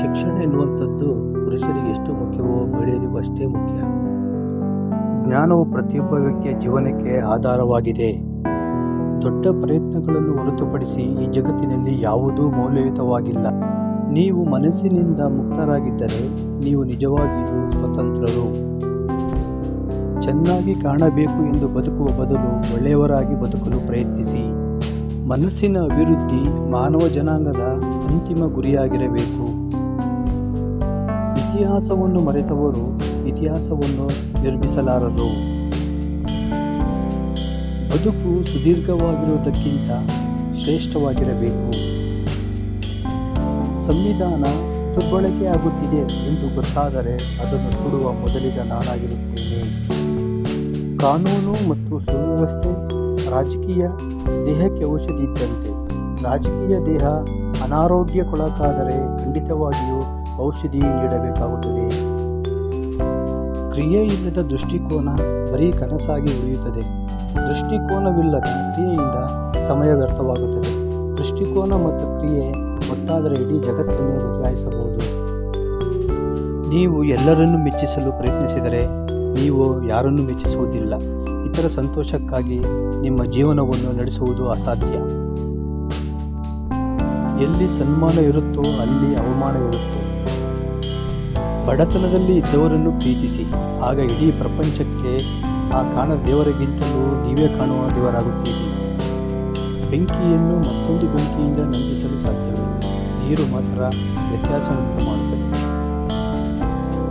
ಶಿಕ್ಷಣ ಎನ್ನುವಂಥದ್ದು ಪುರುಷರಿಗೆ ಎಷ್ಟು ಮುಖ್ಯವೋ ಮಹಿಳೆಯರಿಗೂ ಅಷ್ಟೇ ಮುಖ್ಯ. ಜ್ಞಾನವು ಪ್ರತಿಯೊಬ್ಬ ವ್ಯಕ್ತಿಯ ಜೀವನಕ್ಕೆ ಆಧಾರವಾಗಿದೆ. ದೊಡ್ಡ ಪ್ರಯತ್ನಗಳನ್ನು ಹೊರತುಪಡಿಸಿ ಈ ಜಗತ್ತಿನಲ್ಲಿ ಯಾವುದೂ ಮೌಲ್ಯಯುತವಾಗಿಲ್ಲ. ನೀವು ಮನಸ್ಸಿನಿಂದ ಮುಕ್ತರಾಗಿದ್ದರೆ ನೀವು ನಿಜವಾಗಿಯೂ ಸ್ವತಂತ್ರರು. ಚೆನ್ನಾಗಿ ಕಾಣಬೇಕು ಎಂದು ಬದುಕುವ ಬದಲು ಒಳ್ಳೆಯವರಾಗಿ ಬದುಕಲು ಪ್ರಯತ್ನಿಸಿ. ಮನಸ್ಸಿನ ಅಭಿವೃದ್ಧಿ ಮಾನವ ಜನಾಂಗದ ಅಂತಿಮ ಗುರಿಯಾಗಿರಬೇಕು. ಇತಿಹಾಸವನ್ನು ಮರೆತವರು ಇತಿಹಾಸವನ್ನು ನಿರ್ಮಿಸಲಾರರು. ಬದುಕು ಸುದೀರ್ಘವಾಗಿರುವುದಕ್ಕಿಂತ ಶ್ರೇಷ್ಠವಾಗಿರಬೇಕು. ಸಂವಿಧಾನ ದುರ್ಬಳಕೆ ಆಗುತ್ತಿದೆ ಎಂದು ಗೊತ್ತಾದರೆ ಅದನ್ನು ಸುಡುವ ಮೊದಲಿಗ ನಾನಾಗಿರುತ್ತೇನೆ. ಕಾನೂನು ಮತ್ತು ಸುವ್ಯವಸ್ಥೆ ರಾಜಕೀಯ ದೇಹಕ್ಕೆ ಔಷಧಿ ಇದ್ದಂತೆ ರಾಜಕೀಯ ದೇಹ ಅನಾರೋಗ್ಯಕ್ಕೊಳಗಾದರೆ ಖಂಡಿತವಾಗಿಯೂ ಔಷಧಿ ನೀಡಬೇಕಾಗುತ್ತದೆ. ಕ್ರಿಯೆಯಿಲ್ಲದ ದೃಷ್ಟಿಕೋನ ಬರೀ ಕನಸಾಗಿ ಉಳಿಯುತ್ತದೆ. ದೃಷ್ಟಿಕೋನವಿಲ್ಲದ ಕ್ರಿಯೆಯಿಂದ ಸಮಯ ವ್ಯರ್ಥವಾಗುತ್ತದೆ. ದೃಷ್ಟಿಕೋನ ಮತ್ತು ಕ್ರಿಯೆ ಒಟ್ಟಾದರೆ ಇಡೀ ಜಗತ್ತನ್ನು ಬದಲಾಯಿಸಬಹುದು. ನೀವು ಎಲ್ಲರನ್ನೂ ಮೆಚ್ಚಿಸಲು ಪ್ರಯತ್ನಿಸಿದರೆ ನೀವು ಯಾರನ್ನೂ ಮೆಚ್ಚಿಸುವುದಿಲ್ಲ. ಇತರ ಸಂತೋಷಕ್ಕಾಗಿ ನಿಮ್ಮ ಜೀವನವನ್ನು ನಡೆಸುವುದು ಅಸಾಧ್ಯ. ಎಲ್ಲಿ ಸನ್ಮಾನ ಇರುತ್ತೋ ಅಲ್ಲಿ ಅವಮಾನ ಇರುತ್ತೋ ಬಡತನದಲ್ಲಿ ಇದ್ದವರನ್ನು ಪ್ರೀತಿಸಿ. ಆಗ ಇಡೀ ಪ್ರಪಂಚಕ್ಕೆ ಆ ಕಾಣ ದೇವರಿಗಿಂತಲೂ ನೀವೇ ಕಾಣುವ ದೇವರಾಗುತ್ತೀರಿ. ಬೆಂಕಿಯನ್ನು ಮತ್ತೊಂದು ಬೆಂಕಿಯಿಂದ ನಂಬಿಸಲು ಸಾಧ್ಯವಿಲ್ಲ. ನೀರು ಮಾತ್ರ ವ್ಯತ್ಯಾಸವನ್ನು ಮಾಡುತ್ತದೆ